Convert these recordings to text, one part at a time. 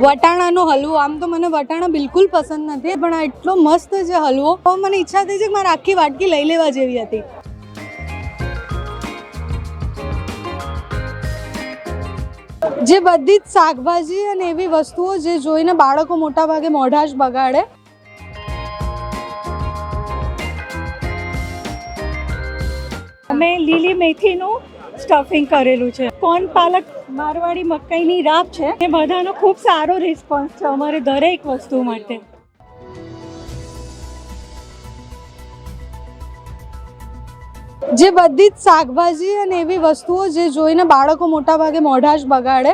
વટાણાનો હલવો, આમ તો મને વટાણા બિલકુલ પસંદ નથી, પણ આ એટલો મસ્ત છે હલવો. મને ઈચ્છા થઈ છે કે મારે આખી વાટકી લઈ લેવા જેવી હતી. જે બધી જ શાકભાજી અને એવી વસ્તુઓ જે જોઈને બાળકો મોટા ભાગે મોઢા જ બગાડે. અમે લીલી મેથીનું સ્ટફિંગ કરેલું છે. કોર્ન પાલક મારવાડી મકાઈની રાબ છે. એ બધાનો ખૂબ સારો રિસ્પોન્સ છે અમારે દરેક વસ્તુ માટે. જે બધી જ શાકભાજી અને એવી વસ્તુઓ જે જોઈને બાળકો મોટા ભાગે મોઢા જ બગાડે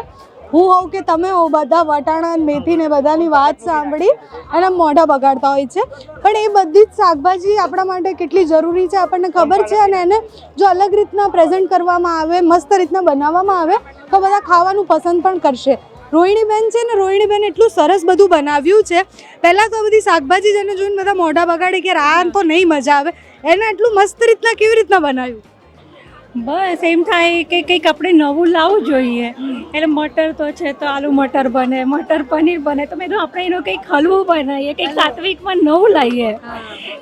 હું હોઉં કે તમે હો, બધા વટાણા મેથી ને બધાની વાત સાંભળી અને મોઢા બગાડતા હોય છે. પણ એ બધી જ શાકભાજી આપણા માટે કેટલી જરૂરી છે આપણને ખબર છે અને એને જો અલગ રીતના પ્રેઝન્ટ કરવામાં આવે, મસ્ત રીતના બનાવવામાં આવે, તો બધા ખાવાનું પસંદ પણ કરશે. રોહિણીબેન છે ને, રોહિણીબેન એટલું સરસ બધું બનાવ્યું છે. પહેલાં તો બધી શાકભાજી જેને જોઈને બધા મોઢા બગાડે કે આ તો નહીં મજા આવે. એને એટલું મસ્ત રીતના કેવી રીતના બનાવ્યું? બસ એમ થાય કે કંઈક આપણે નવું લાવવું જોઈએ. એટલે મટર તો છે તો આલુ મટર બને મટર પનીર બને. તો મેં આપણે એનો કંઈક હલવું બનાવીએ કંઈક સાત્વિકમાં નવું લાવીએ.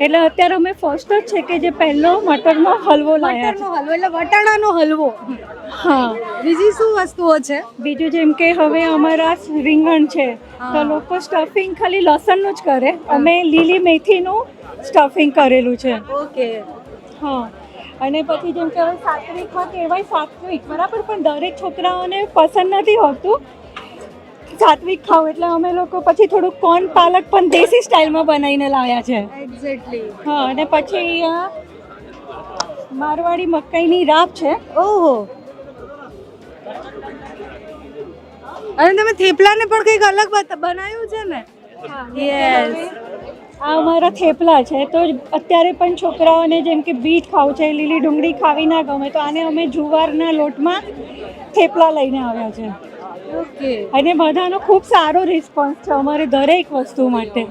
એટલે અત્યારે અમે ફર્સ્ટ જ છે કે જે પહેલો મટરનો હલવો લાવ્યા હલવો એટલે વટાણાનો હલવો. હા. બીજી શું વસ્તુઓ છે? બીજું જેમ કે હવે અમારા રીંગણ છે તો લોકો સ્ટફિંગ ખાલી લસણનું જ કરે. અમે લીલી મેથીનું સ્ટફિંગ કરેલું છે. ઓકે. હા. અને પછી જેમ કે હવે સાત્વિકમાં કહેવાય સાત્વિક બરાબર? પણ દરેક છોકરાઓને પસંદ નથી હોતું સાત્વિક ખાવ. એટલે અમે લોકો પછી થોડુંક કોર્ન પાલક પણ દેશી સ્ટાઇલમાં બનાવીને લાવ્યા છે. એક્ઝેક્ટલી હા અને પછી આ મારવાડી મકાઈની રાબ છે. ઓહો. અને તમે થેપલાને પણ કંઈક અલગ બનાવ્યું છે ને? યસ આ અમારા થેપલા છે તો અત્યારે પણ છોકરાઓને જેમ કે બીટ ખાવું છે લીલી ડુંગળી ખાવી ના ગમે તો આને અમે જુવારના લોટમાં થેપલા લઈને આવ્યા છે. ઓકે. અને બધાનો ખૂબ સારો રિસ્પોન્સ છે અમારે દરેક વસ્તુ માટે.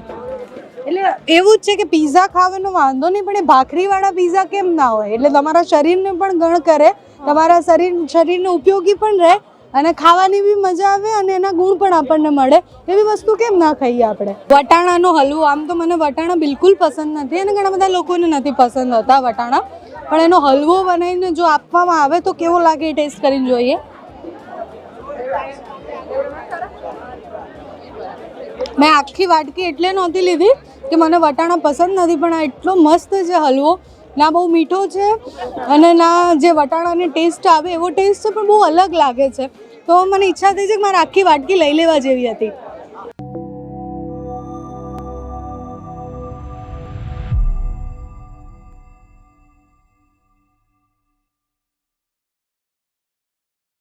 એટલે એવું જ છે કે પીઝા ખાવાનો વાંધો નહીં પણ એ ભાખરીવાળા પીઝા કેમ ના હોય? એટલે તમારા શરીરને પણ ગણ કરે તમારા શરીર શરીરને ઉપયોગી પણ રહે અને ખાવાની બી મજા આવે અને એના ગુણ પણ આપણને મળે. એવી વસ્તુ કેમ ના ખાઈએ આપણે? વટાણાનો હલવો, આમ તો મને વટાણા બિલકુલ પસંદ નથી અને ઘણા બધા લોકોને નથી પસંદ હોતા વટાણા. પણ એનો હલવો બનાવીને જો આપવામાં આવે તો કેવો લાગે એ ટેસ્ટ કરીને જોઈએ. મેં આખી વાટકી એટલે નહોતી લીધી કે મને વટાણા પસંદ નથી, પણ આ એટલો મસ્ત છે હલવો. ના, બહુ મીઠો છે અને ના, જે વટાણાની ટેસ્ટ આવે એવો ટેસ્ટ છે, પણ બહુ અલગ લાગે છે. તો મને ઈચ્છા થઈ છે કે મારે આખી વાટકી લઈ લેવા જેવી હતી.